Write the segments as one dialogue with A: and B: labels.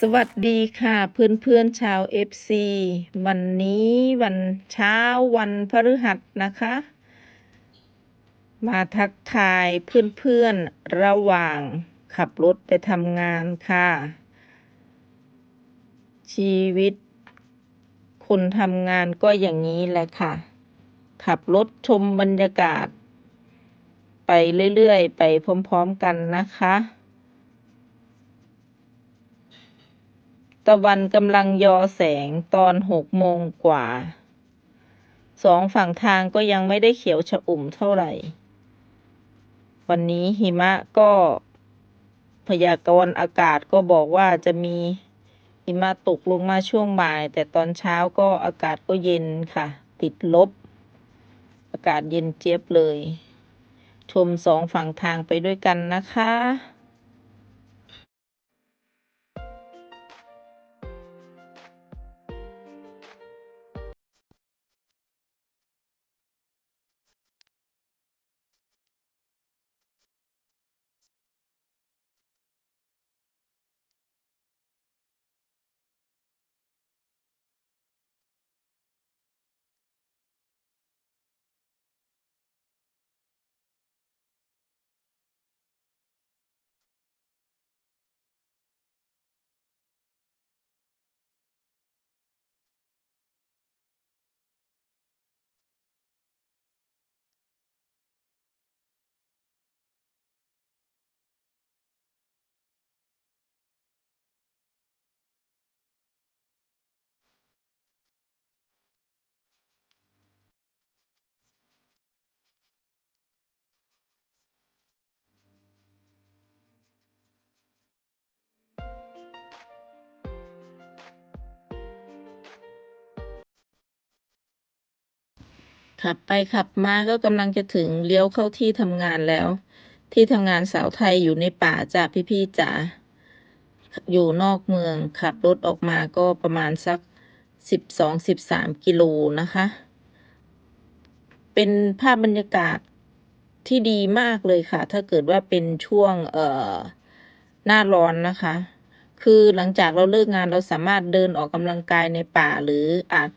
A: สวัสดีค่ะเพื่อนเพื่อนๆชาว FC วันนี้วันเช้าวันพฤหัสนะคะ มาทักทายเพื่อนเพื่อนๆระหว่างขับรถไปทำงานค่ะ ชีวิต คนทำงานก็อย่างนี้แหละค่ะ ขับรถชมบรรยากาศ ไปเรื่อย ๆ ไปพร้อม ๆ กันนะคะ ตะวันกำลังยอแสงตอนหกโมงกว่า สองฝั่งทางก็ยังไม่ได้เขียวชอุ่มเท่าไหร่ วันนี้หิมะก็พยากรณ์อากาศก็บอกว่าจะมีหิมะตกลงมาช่วงบ่าย แต่ตอนเช้าก็อากาศก็เย็นค่ะ ติดลบ อากาศเย็นเจี๊ยบเลย ชมสองฝั่งทางไปด้วยกันนะคะ ขับไปขับมาก็กำลังจะถึงเลี้ยวเข้าที่ทำงานแล้ว ที่ทำงานสาวไทยอยู่ในป่าจ้ะพี่ๆจ๋าอยู่นอกเมืองขับรถออกมาก็ประมาณสักสิบสองสิบสามกิโลนะคะ เป็นภาพบรรยากาศที่ดีมากเลยค่ะ ถ้าเกิดว่าเป็นช่วงเอ่อหน้าร้อนนะคะ คือหลังจากเราเลิกงานเราสามารถเดินออกกำลังกายในป่าหรืออาจ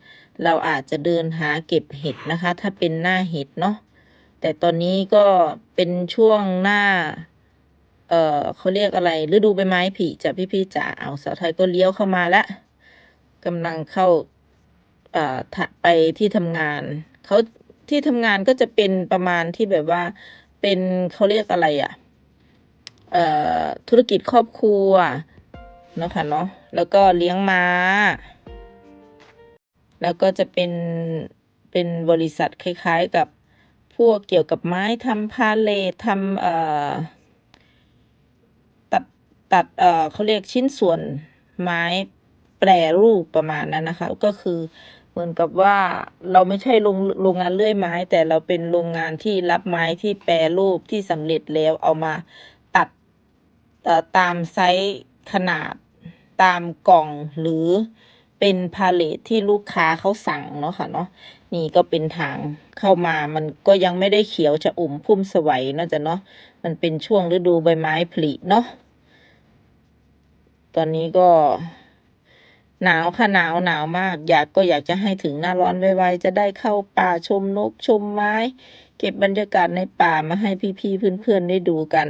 A: เราอาจจะเดินหาเก็บเห็ดนะคะ ถ้าเป็นหน้าเห็ดเนาะแต่ตอนนี้ก็เป็นช่วงหน้า เอ่อเขาเรียกอะไรฤดูใบไม้ผลิจะพี่พี่จ๋าเอาสาวไทยก็เลี้ยวเข้ามาแล้วกำลังเข้าเอ่อไปที่ทำงานเขาที่ทำงานก็จะเป็นประมาณที่แบบว่า เป็นเขาเรียกอะไรอะ่ะเอ่อธุรกิจครอบครัวเนาะค่ะเนาะแล้วก็เลี้ยงม้า แล้วก็จะเป็นเป็นบริษัทคล้ายๆกับพวกเกี่ยวกับไม้ทำพาเลททำเอ่อตัดตัดเอ่อเขาเรียกชิ้นส่วนไม้แปรรูปประมาณนั้นนะคะ ก็คือเหมือนกับว่าเราไม่ใช่โรงโรงงานเลื่อยไม้ แต่เราเป็นโรงงานที่รับไม้ที่แปรรูปที่สำเร็จแล้วเอามาตัดตามไซส์ขนาดตามกล่องหรือ เป็นพาเลทที่ลูกค้าเขาสั่งเนาะค่ะเนาะนี่ก็เป็นทางเข้ามามันก็ยังไม่ได้เขียวชะอุ่มพุ่มสวัยเนาะจ๊ะเนาะมันเป็นช่วงฤดูใบไม้ผลิเนาะตอนนี้ก็หนาวค่ะหนาวหนาวมาก อยากก็อยากจะให้ถึงหน้าร้อนไวๆจะได้เข้าป่าชมนกชมไม้ เก็บบรรยากาศในป่ามาให้พี่ๆเพื่อนๆได้ดูกัน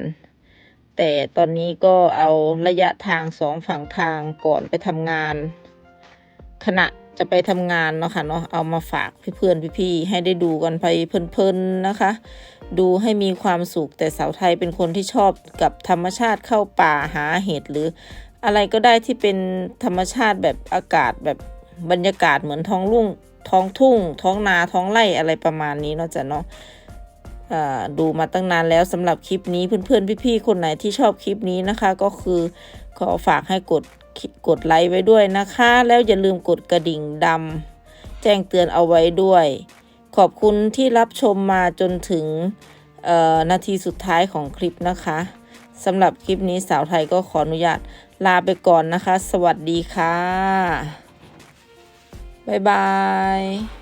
A: แต่ตอนนี้ก็เอาระยะทางสองฝั่งทางก่อนไปทำงาน ขณะจะไปทำงานเนาะค่ะเนาะเอามาฝากเพื่อนพี่ๆให้ได้ดูกันไปเพลินๆนะคะ ดูให้มีความสุขแต่สาวไทยเป็นคนที่ชอบกับธรรมชาติเข้าป่าหาเห็ดหรือ อะไรก็ได้ที่เป็นธรรมชาติแบบอากาศแบบบรรยากาศเหมือนท้องลุ่งท้องทุ่ง ท้องนาท้องไร่อะไรประมาณนี้เนาะจ๊ะเนาะ ดูมาตั้งนานแล้วสำหรับคลิปนี้เพื่อนๆพี่ๆคนไหนที่ชอบคลิปนี้นะคะ ก็คือขอฝากให้กดกดไลค์ไว้ด้วยนะคะ แล้วอย่าลืมกดกระดิ่งดำแจ้งเตือนเอาไว้ด้วย ขอบคุณที่รับชมมาจนถึงนาทีสุดท้ายของคลิปนะคะสำหรับคลิปนี้สาวไทยก็ขออนุญาตลาไปก่อนนะคะ สวัสดีค่ะ บ๊ายบาย